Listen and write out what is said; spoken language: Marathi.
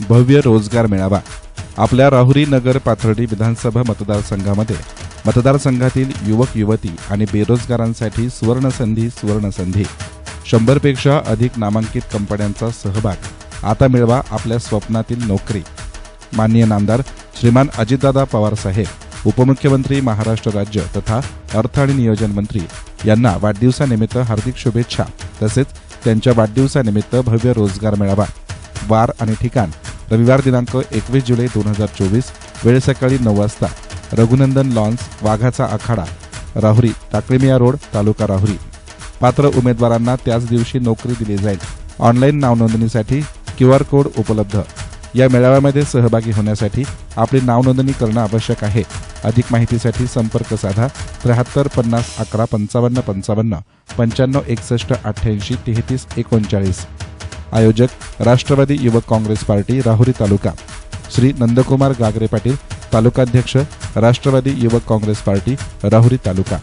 भव्य रोजगार मेळावा. आपल्या राहुरी नगर पाथर्डी विधानसभा मतदारसंघामध्ये मतदारसंघातील युवक युवती आणि बेरोजगारांसाठी सुवर्णसंधी सुवर्णसंधी. शंभरपेक्षा अधिक नामांकित कंपन्यांचा सहभाग. आता मिळवा आपल्या स्वप्नातील नोकरी. माननीय नामदार श्रीमान अजितदादा पवार साहेब उपमुख्यमंत्री महाराष्ट्र राज्य तथा अर्थ आणि नियोजन मंत्री यांना वाढदिवसानिमित्त हार्दिक शुभेच्छा. तसेच त्यांच्या वाढदिवसानिमित्त भव्य रोजगार मेळावा. वार आणि ठिकाण रविवार दिनांक एकवीस जुलै दोन हजार चोवीस वेळ सकाळी नऊ वाजता. रघुनंदन लॉन्स वाघाचा आखाडा राहुरी टाकळीमिया रोड तालुका राहुरी. पात्र उमेदवारांना त्याच दिवशी नोकरी दिली जाईल. ऑनलाईन नावनोंदणीसाठी क्यू आर कोड उपलब्ध. या मेळाव्यामध्ये सहभागी होण्यासाठी आपली नावनोंदणी करणं आवश्यक आहे. अधिक माहितीसाठी संपर्क साधा त्र्याहत्तर पन्नास अकरा पंचावन्न पंचावन्न पंच्याण्णव एकसष्ट अठ्ठ्याऐंशी तेहतीस एकोणचाळीस. आयोजक राष्ट्रवादी युवक काँग्रेस पार्टी राहुरी तालुका. श्री नंदकुमार गागरे पाटील तालुकाध्यक्ष राष्ट्रवादी युवक काँग्रेस पार्टी राहुरी तालुका.